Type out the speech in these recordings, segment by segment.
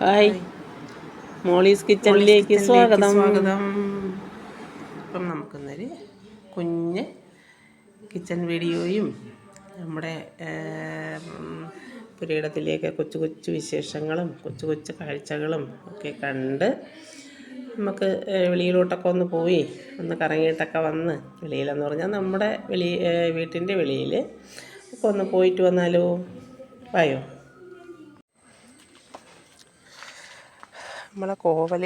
Hi. Molly's കിച്ചണിലേക്ക് സ്വാഗതം. സ്വാഗതം. ഇപ്പം നമുക്കിന്നൊരു കുഞ്ഞ് കിച്ചൺ വീഡിയോയും നമ്മുടെ പുരയിടത്തിലേക്ക് കൊച്ചു കൊച്ചു വിശേഷങ്ങളും കൊച്ചു കൊച്ചു കാഴ്ചകളും ഒക്കെ കണ്ട് നമുക്ക് വെളിയിലോട്ടൊക്കെ ഒന്ന് പോയി ഒന്ന് കറങ്ങിയിട്ടൊക്കെ വന്ന് വെളിയിലെന്ന് പറഞ്ഞാൽ നമ്മുടെ വെളി വീട്ടിന്റെ വെളിയിൽ ഒക്കെ ഒന്ന് പോയിട്ട് വന്നാലോ? വായോ? നമ്മളെ കോവൽ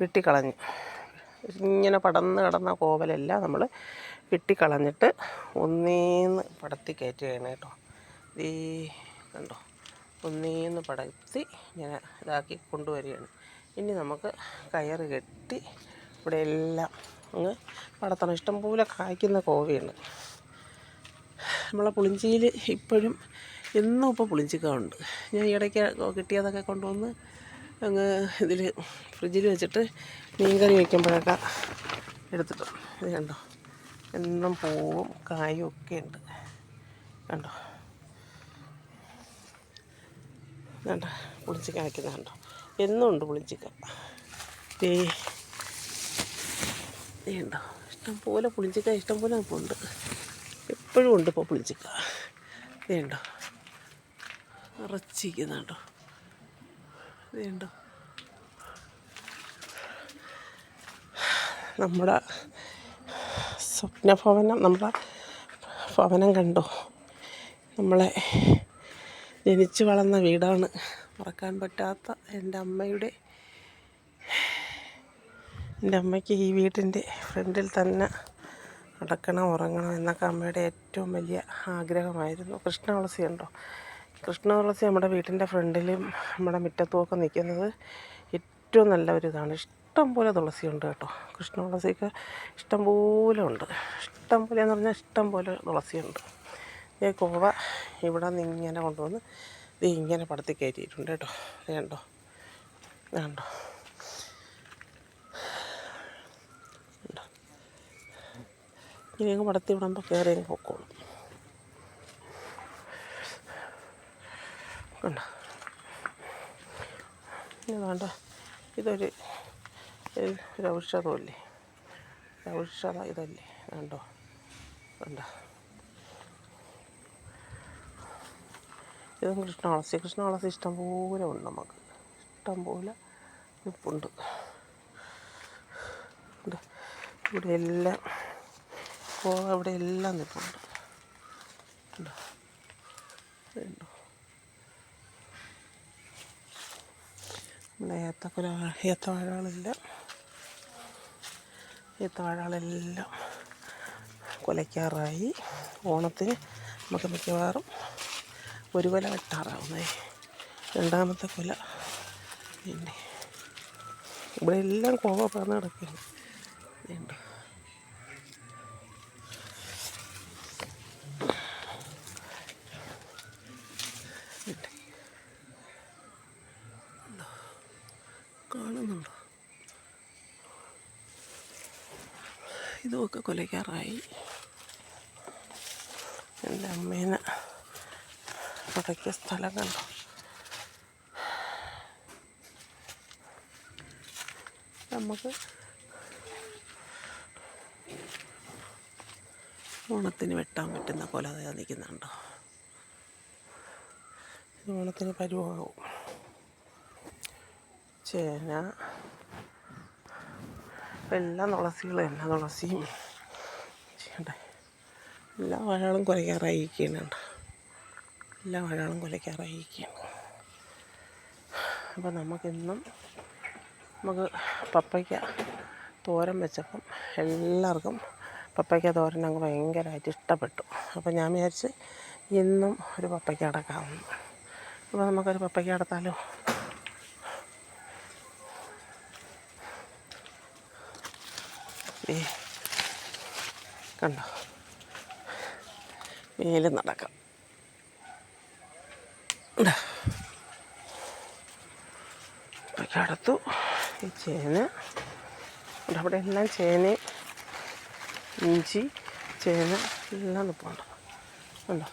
വെട്ടിക്കളഞ്ഞു. ഇങ്ങനെ പടന്ന് കിടന്ന കോവലെല്ലാം നമ്മൾ വെട്ടിക്കളഞ്ഞിട്ട് ഒന്നേന്ന് പടത്തി കയറ്റുകയാണ് കേട്ടോ. ഈ കണ്ടോ? ഒന്നേന്ന് പടത്തി ഇങ്ങനെ ഇതാക്കി കൊണ്ടുവരികയാണ്. ഇനി നമുക്ക് കയറ് കെട്ടി ഇവിടെ എല്ലാം അങ്ങ് പടത്തണം. ഇഷ്ടംപോലെ കായ്ക്കുന്ന കോവയാണ് നമ്മളെ പുളിഞ്ചിയിൽ ഇപ്പോഴും എന്നും ഇപ്പോൾ പുളിഞ്ചിക്ക ഉണ്ട് ഞാൻ ഇടയ്ക്ക് കിട്ടിയതൊക്കെ കൊണ്ടുവന്ന് അങ്ങ് ഇതിൽ ഫ്രിഡ്ജിൽ വെച്ചിട്ട് മീൻകറി വയ്ക്കുമ്പോഴൊക്കെ എടുത്തിട്ട് ഇത് കണ്ടോ? എന്നും പൂവും കായും ഒക്കെ ഉണ്ട്. കണ്ടോ? കണ്ടോ? പുളിച്ചിക്ക വയ്ക്കുന്നത് കണ്ടോ? എന്നും ഉണ്ട് പുളിച്ചിക്ക. ദേ ഉണ്ടോ ഇഷ്ടംപോലെ പുളിച്ചിക്ക ഇഷ്ടംപോലെ ഇപ്പോൾ ഉണ്ട്. എപ്പോഴും ഉണ്ട് ഇപ്പോൾ പുളിച്ചിക്ക. ഇതുണ്ടോ നിറച്ചിരിക്കുന്നുണ്ടോ ഇതുണ്ടോ? നമ്മുടെ സ്വപ്നഭവനം നമ്മുടെ ഭവനം കണ്ടോ? നമ്മളെ ജനിച്ചു വളർന്ന വീടാണ്. മറക്കാൻ പറ്റാത്ത എന്റെ അമ്മയുടെ എന്റെ അമ്മയ്ക്ക് ഈ വീടിന്റെ ഫ്രണ്ടിൽ തന്നെ നടക്കണം ഉറങ്ങണം എന്നൊക്കെ അമ്മയുടെ ഏറ്റവും വലിയ ആഗ്രഹമായിരുന്നു. കൃഷ്ണ തുളസി കൃഷ്ണ തുളസി നമ്മുടെ വീട്ടിന്റെ ഫ്രണ്ടിലും നമ്മുടെ മുറ്റത്തുമൊക്കെ നിൽക്കുന്നത് ഏറ്റവും നല്ല ഒരു ഇതാണ് ഇഷ്ടം പോലെ തുളസി ഉണ്ട് കേട്ടോ. കൃഷ്ണ തുളസിക്ക് ഇഷ്ടം പോലെ ഉണ്ട്. ഇഷ്ടം പോലെ എന്ന് പറഞ്ഞാൽ ഇഷ്ടം പോലെ തുളസിയുണ്ട്. ഈ കോവ ഇവിടെ നിന്ന് ഇങ്ങനെ കൊണ്ടുവന്ന് ഇത് ഇങ്ങനെ പടത്തി കയറ്റിയിട്ടുണ്ട് കേട്ടോ. വേണ്ടോ വേണ്ടോ ഇനി അങ്ങ് പടത്തി വിടുമ്പോൾ കയറി പൊക്കോളും. കണ്ടോ ഇനി വേണ്ട. ഇതൊരു ഒരു ഔഷധമല്ലേ ഔഷധ ഇതല്ലേ? കണ്ടോ കണ്ടോ ഇതും കൃഷ്ണ തുളസി കൃഷ്ണ തുളസി ഇഷ്ടം പോലെ ഉണ്ട് നമുക്ക്. ഇഷ്ടം പോലെ ഉപ്പുണ്ട് ഇവിടെ എല്ലാം കോവ ഇവിടെ എല്ലാം നിൽപ്പുണ്ട് കണ്ടോ നമ്മുടെ ഏത്തക്കുല ഏത്തവാഴകളെല്ലാം ഏത്തവാഴകളെല്ലാം കുലയ്ക്കാറായി. ഓണത്തിന് നമുക്ക് മിക്കവാറും ഒരു കുല വെട്ടാറാവുന്നേ രണ്ടാമത്തെ കുല പിന്നെ ഇവിടെ എല്ലാം കോവ പറഞ്ഞ് കിടക്കുന്നു കാണുന്നുണ്ടോ? ഇതുമൊക്കെ കൊലയ്ക്കാറായി. എന്റെ അമ്മേനെ പടക്കിയ സ്ഥലം കണ്ടോ? നമുക്ക് ഓണത്തിന് വെട്ടാൻ പറ്റുന്ന കൊല നിൽക്കുന്നുണ്ടോ? ഓണത്തിന് പരുവാകും ചേന എല്ലാ തുളസികളും എല്ലാ തുളസിയും ചെയ്യണ്ടേ എല്ലാ വാഴകളും കുലയ്ക്കാറായിരിക്കുന്നുണ്ട്. എല്ലാ വാഴകളും കുലയ്ക്കാറായിരിക്കുകയാണ് അപ്പോൾ നമുക്കിന്നും നമുക്ക് പപ്പയ്ക്ക തോരൻ വെച്ചപ്പം എല്ലാവർക്കും പപ്പയ്ക്ക തോരൻ അങ്ങ് ഭയങ്കരമായിട്ട് ഇഷ്ടപ്പെട്ടു. അപ്പോൾ ഞാൻ വിചാരിച്ച് ഇന്നും ഒരു പപ്പയ്ക്ക അടക്കാമെന്ന്. അപ്പോൾ നമുക്കൊരു പപ്പയ്ക്ക അടത്താലോ? ഏ കണ്ടോ? മേലെ നടക്കാം. ഇതൊക്കെ ഈ ചേന. അവിടെ എല്ലാം ചേന ഇഞ്ചി ചേന എല്ലാം നിൽപ്പുണ്ട് ഉണ്ടോ.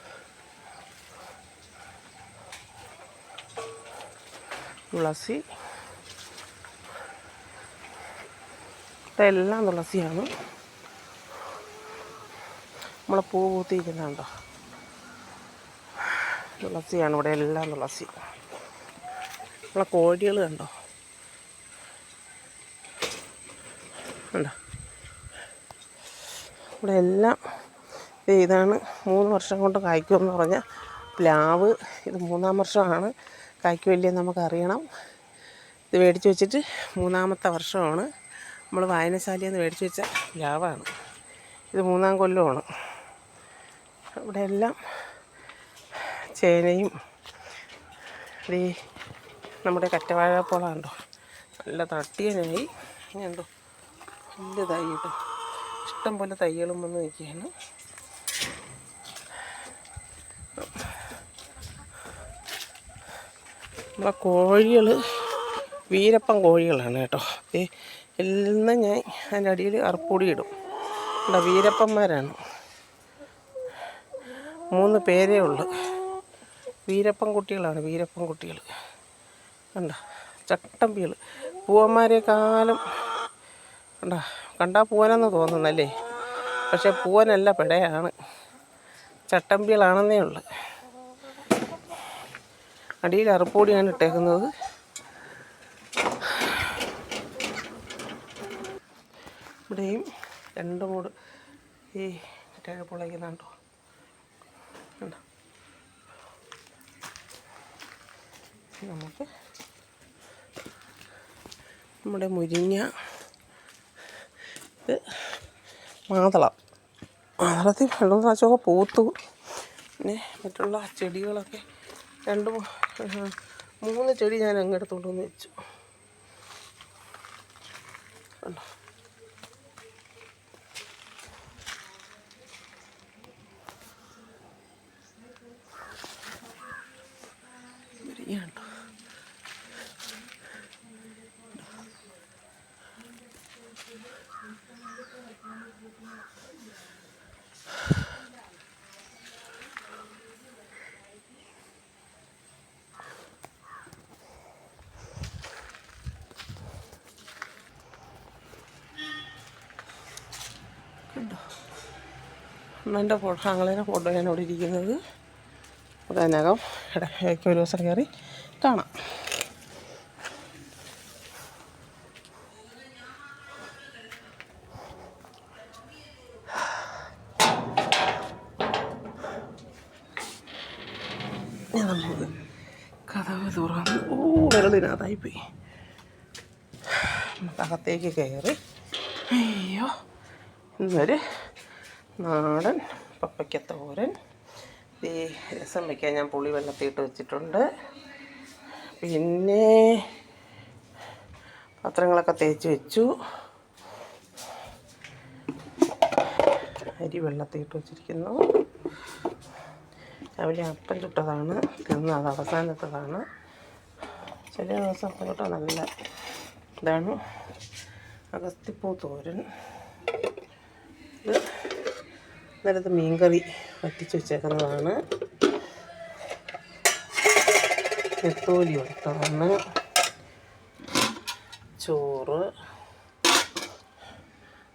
തുളസി ഇതെല്ലാം തുളസിയാണ്. നമ്മളെ പൂ പൂത്തിയിരിക്കുന്നുണ്ടോ തുളസിയാണ് ഇവിടെ എല്ലാം തുളസി. നമ്മളെ കോഴികൾ കണ്ടോ? കണ്ടോ? ഇവിടെ എല്ലാം ഇതാണ് മൂന്ന് വർഷം കൊണ്ട് കായ്ക്കുമെന്ന് പറഞ്ഞാൽ പ്ലാവ്. ഇത് മൂന്നാം വർഷമാണ്. കായ്ക്കുമല്ലേ നമുക്കറിയണം. ഇത് മേടിച്ച് വെച്ചിട്ട് മൂന്നാമത്തെ വർഷമാണ്. നമ്മൾ വായനശാലയിൽ മേടിച്ച് വെച്ച ഗ്യാവാണ് ഇത് മൂന്നാം കൊല്ലമാണ്. ഇവിടെ എല്ലാം ചേനയും ഈ നമ്മുടെ കറ്റവാഴ കണ്ടോ നല്ല തട്ടിയനായി ഇങ്ങനെന്തോ വലിയ തൈ കേട്ടോ ഇഷ്ടം പോലെ തൈകളും വന്ന് നിൽക്കുകയാണ്. നമ്മളെ കോഴികൾ വീരപ്പം കോഴികളാണ് കേട്ടോ. ഏ എല്ലാം ഞാൻ അതിന്റെ അടിയിൽ അറുപ്പൊടി ഇടും. ഇവിടെ വീരപ്പന്മാരാണ്. മൂന്ന് പേരേ ഉള്ളു. വീരപ്പൻ കുട്ടികളാണ് വീരപ്പൻ കുട്ടികൾ. കണ്ട ചട്ടമ്പികൾ. പൂവന്മാരെക്കാലം കണ്ട കണ്ടാൽ പൂവനെന്ന് തോന്നുന്നല്ലേ? പക്ഷേ പൂവനല്ല പിടയാണ്. ചട്ടമ്പികളാണെന്നേ ഉള്ളു. അടിയിൽ അറുപ്പൊടിയാണ് ഇട്ടേക്കുന്നത്. ഇവിടെയും രണ്ട് മൂട് ഈ മറ്റേ പൊളയ്ക്കുന്നുണ്ടോ കണ്ടോ? നമുക്ക് നമ്മുടെ മുരിങ്ങ ഇത് മാതളം. മാതളത്തിൽ വെള്ളം പ്രാവശ്യമൊക്കെ പൂത്തു. പിന്നെ മറ്റുള്ള ചെടികളൊക്കെ രണ്ട് മൂന്ന് ചെടി ഞാൻ അങ്ങെടുത്തോണ്ടെന്ന് വെച്ചു. കണ്ടോ മുരിങ്ങയുണ്ടോ കണ്ടോ എന്റെ ഫോട്ടോ ആങ്ങളേനെ ഫോട്ടോയാണ് ഇവിടെ ഇരിക്കുന്നത്. അതിനകം ഇടയ്ക്ക് ഒരു ദിവസം കയറി കാണാം. നമുക്ക് കഥവ് തുറന്ന് ഓ വിരളിനകത്തായിപ്പോയി നമുക്ക് അകത്തേക്ക് കയറി. അയ്യോ ഇന്നൊരു നാടൻ പപ്പയ്ക്കത്തോരൻ. ഈ രസം വയ്ക്കാൻ ഞാൻ പുളി വെള്ളത്തിയിട്ട് വെച്ചിട്ടുണ്ട്. പിന്നെ പാത്രങ്ങളൊക്കെ തേച്ച് വെച്ചു. അരി വെള്ളത്തിയിട്ട് വെച്ചിരിക്കുന്നു. രാവിലെ അപ്പം ചുട്ടതാണ്. തിന്ന് അത് അവസാനത്തതാണ്. ചില ദിവസം അപ്പം നല്ല ഇതാണ്. അഗസ്തിപ്പൂ തോരൻ ഇത് ഇന്നലത്തെ മീൻകറി വറ്റിച്ച് വെച്ചേക്കുന്നതാണ്. നെത്തോലി വറുത്തതാണ് ചോറ്.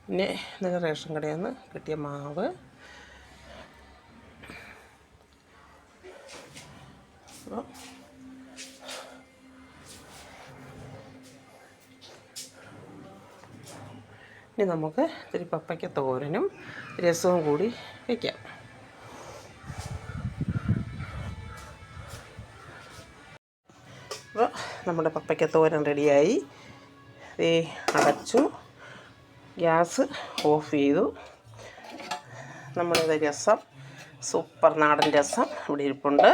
പിന്നെ ഇന്നലെ റേഷൻ കടയിൽ നിന്ന് കിട്ടിയ മാവ്. ഇനി നമുക്ക് ഇത്തിരി പപ്പയ്ക്ക തോരനും രസവും കൂടി വയ്ക്കാം അപ്പോൾ നമ്മുടെ പപ്പയ്ക്ക തോരൻ റെഡിയായി. ഈ അടച്ചു. ഗ്യാസ് ഓഫ് ചെയ്തു. നമ്മളിത് രസം സൂപ്പർ നാടൻ രസം ഇവിടെ ഇരിപ്പുണ്ട്.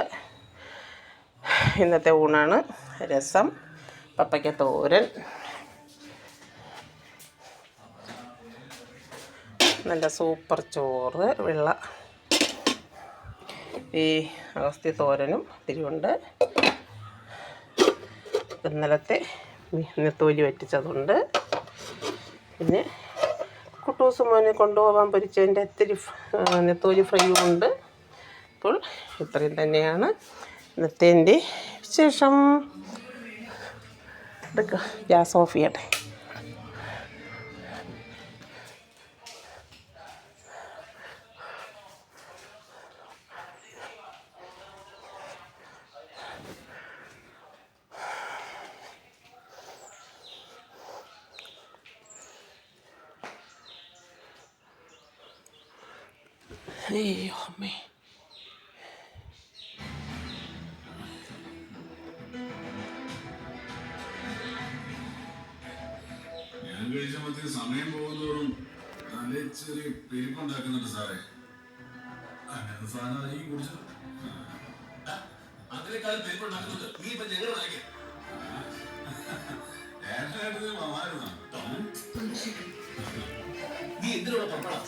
ഇന്നത്തെ ഊണാണ് രസം. പപ്പയ്ക്ക തോരൻ. നല്ല സൂപ്പർ ചോറ് വെള്ള ഈ അഗസ്തി തോരനും തിരിവുണ്ട്. ഇന്നലത്തെ നെത്തോലി വറ്റിച്ചതുണ്ട്. പിന്നെ കുട്ടൂസ് മോനെ കൊണ്ടുപോകാൻ പൊരിച്ചതിന്റെ ഇത്തിരി നെത്തോലി ഫ്രൈയും ഉണ്ട്. അപ്പോൾ ഇത്രയും തന്നെയാണ് ഇന്നത്തെ എന്റെ വിശേഷം ഗ്യാസ് ഓഫ് ചെയ്യട്ടെ. അയ്യോ അമ്മേ ഞാൻ കഴിച്ച കഴിച്ചപ്പോഴത്തേക്ക് സമയം പോകുന്നതോറും നല്ല ചെറിയ പെരുപ്പുണ്ടാക്കുന്നുണ്ട് സാറേ. അങ്ങനെ സാധനം ഈ കുറിച്ച് അതിനേക്കാളും പെരുപ്പുണ്ടാക്കുന്നുണ്ട് നീ ഇപ്പൊ ഞങ്ങൾ ഏട്ടനായിട്ട് മമാരുന്നാണ് നീ എന്തിനുള്ള പപ്പടം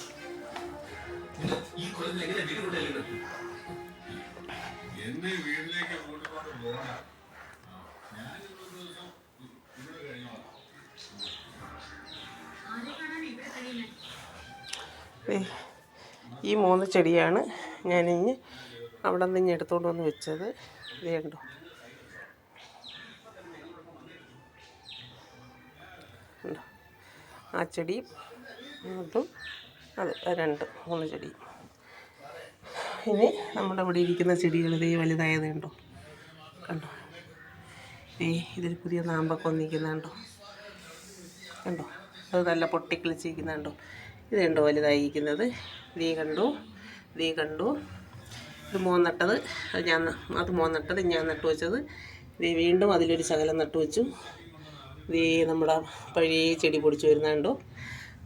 എന്നെ വീട്ടിലേക്ക് കൂട്ടിക്കൊണ്ട് പോകണം ഞാൻ ഒരു ദിവസം ഇവിടെ കഴിഞ്ഞോളാം ഈ മൂന്ന് ചെടിയാണ് ഞാനിഞ്ഞ് അവിടെ നിന്ന് ഇഞ്ഞ് എടുത്തുകൊണ്ട് വന്ന് വെച്ചത്. ഇത് കണ്ടോ. കണ്ടോ? ആ ചെടിയും അതും അത് രണ്ട് മൂന്ന് ചെടിയും. ഇനി നമ്മുടെ ഇവിടെ ഇരിക്കുന്ന ചെടികൾ ഇതേ വലുതായത് കണ്ടോ? കണ്ടോ? ഏ ഇതിൽ പുതിയ നാമ്പൊക്കെ വന്നിരിക്കുന്നുണ്ടോ കണ്ടോ? അത് നല്ല പൊട്ടിക്കിളിച്ചിരിക്കുന്നുണ്ടോ ഇത് കണ്ടോ വലുതായിരിക്കുന്നത്? ഇതേ കണ്ടു. ഇതേ കണ്ടു. ഇത് മോൻ അത് ഞാൻ അത് മോൻ ഞാൻ നട്ടു വെച്ചത്. ഇതേ വീണ്ടും അതിലൊരു ശകലം നട്ടു വെച്ചു. ഇതേ നമ്മുടെ പഴയ ചെടി പൊടിച്ചു വരുന്നുണ്ടോ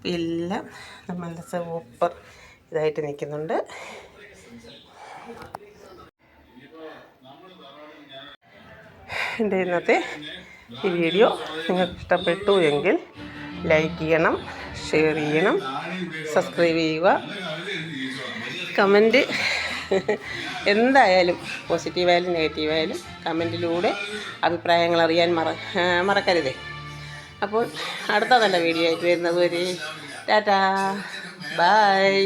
എല്ലാം നമ്മളുടെ സൂപ്പർ ഇതായിട്ട് നിൽക്കുന്നുണ്ട്. എന്റെ ഇന്നത്തെ ഈ വീഡിയോ നിങ്ങൾക്ക് ഇഷ്ടപ്പെട്ടു എങ്കിൽ ലൈക്ക് ചെയ്യണം ഷെയർ ചെയ്യണം സബ്സ്ക്രൈബ് ചെയ്യുക. കമന്റ് എന്തായാലും പോസിറ്റീവായാലും നെഗറ്റീവായാലും കമന്റിലൂടെ അഭിപ്രായങ്ങൾ അറിയാൻ മറ മറക്കരുതേ. അപ്പോൾ അടുത്ത നല്ല വീഡിയോ ആയിട്ട് വരുന്നത് വരെ ടാറ്റാ ബായ്.